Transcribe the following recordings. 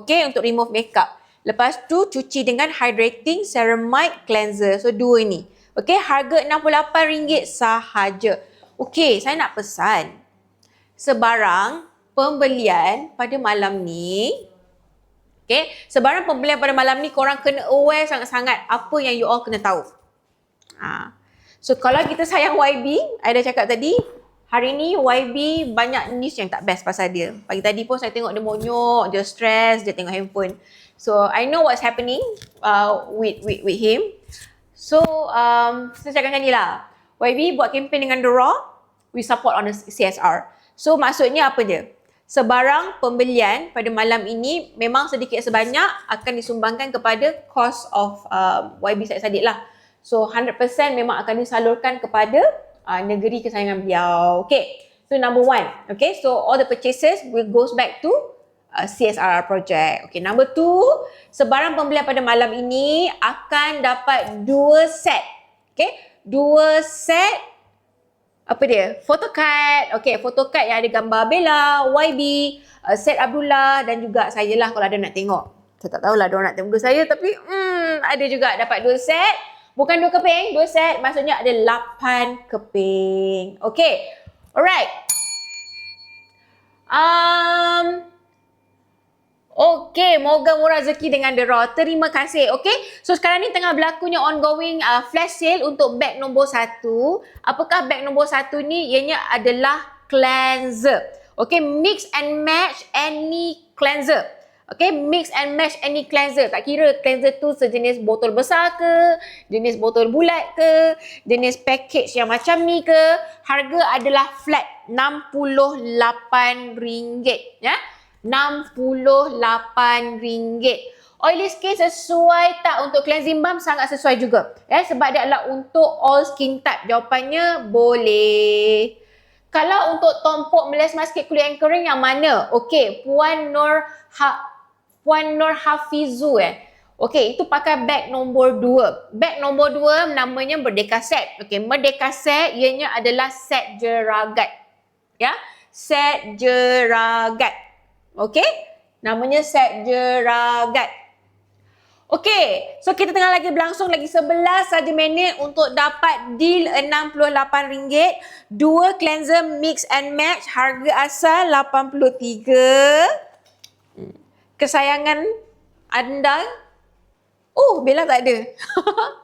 Okay, untuk remove makeup. Lepas tu cuci dengan hydrating ceramide cleanser. So dua ni. Okay, harga RM68 sahaja. Okay, saya nak pesan. Sebarang pembelian pada malam ni. Okay, sebarang pembelian pada malam ni korang kena aware sangat-sangat apa yang you all kena tahu. Ha. So kalau kita sayang YB, I dah cakap tadi, hari ni YB banyak news yang tak best pasal dia. Pagi tadi pun saya tengok dia monyok, dia stress, dia tengok handphone. So I know what's happening uh, with, with with him. So um, saya cakap macam lah. YB buat kempen dengan The Raw, we support on the CSR. So maksudnya apa dia? Sebarang pembelian pada malam ini memang sedikit sebanyak akan disumbangkan kepada cost of uh, YB Syed Saddiq lah. So 100% memang akan disalurkan kepada uh, negeri kesayangan beliau. Okay. So number one. Okay. So all the purchases will goes back to uh, CSR project. Okay, number two, sebarang pembelian pada malam ini akan dapat dua set. Okay, dua set apa dia? Photocard. Okay, photocard yang ada gambar Bella, YB, uh, set Abdullah dan juga saya lah kalau ada nak tengok. Saya tak tahulah dia nak tengok saya tapi hmm, ada juga dapat dua set. Bukan dua keping, dua set. Maksudnya ada lapan keping. Okay. Alright. Um, Okey, moga murah rezeki dengan The Raw. Terima kasih. Okey, so sekarang ni tengah berlakunya ongoing uh, flash sale untuk bag nombor satu. Apakah bag nombor satu ni? Ianya adalah cleanser. Okey, mix and match any cleanser. Okay, mix and match any cleanser. Tak kira cleanser tu sejenis botol besar ke, jenis botol bulat ke, jenis package yang macam ni ke. Harga adalah flat RM68. Ya. RM68. Oily skin sesuai tak untuk cleansing balm sangat sesuai juga. Ya, sebab dia adalah untuk all skin type. Jawapannya boleh. Kalau untuk tompok meles masket kulit yang kering yang mana? Okey, Puan Nur ha Puan Nur Hafizu eh. Okey, itu pakai bag nombor 2. Bag nombor 2 namanya Merdeka Set. Okey, Merdeka Set ianya adalah set jeragat. Ya, set jeragat. Okey? Namanya set jeragat. Okey, so kita tengah lagi berlangsung lagi 11 saja minit untuk dapat deal RM68. Dua cleanser mix and match harga asal RM83. Kesayangan anda? Oh, Bella tak ada.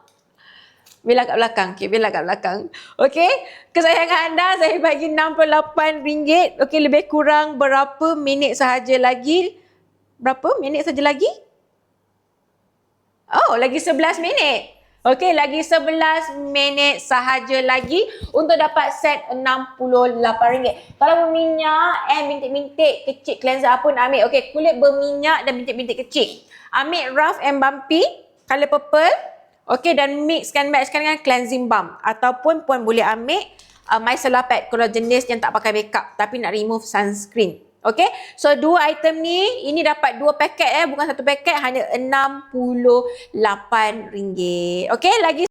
Bella kat belakang. Okey, Bella kat belakang. Okey, kesayangan anda saya bagi RM68. Okey, lebih kurang berapa minit sahaja lagi? Berapa minit saja lagi? Oh, lagi 11 minit. Okey, lagi 11 minit sahaja lagi untuk dapat set RM68. Kalau berminyak and bintik-bintik kecil cleanser apa nak ambil? Okey, kulit berminyak dan bintik-bintik kecil. Ambil rough and bumpy, color purple. Okey dan mixkan matchkan dengan cleansing balm ataupun puan boleh ambil uh, micellar pad kalau jenis yang tak pakai makeup tapi nak remove sunscreen. Okey. So dua item ni ini dapat dua paket eh bukan satu paket hanya RM68. Okey lagi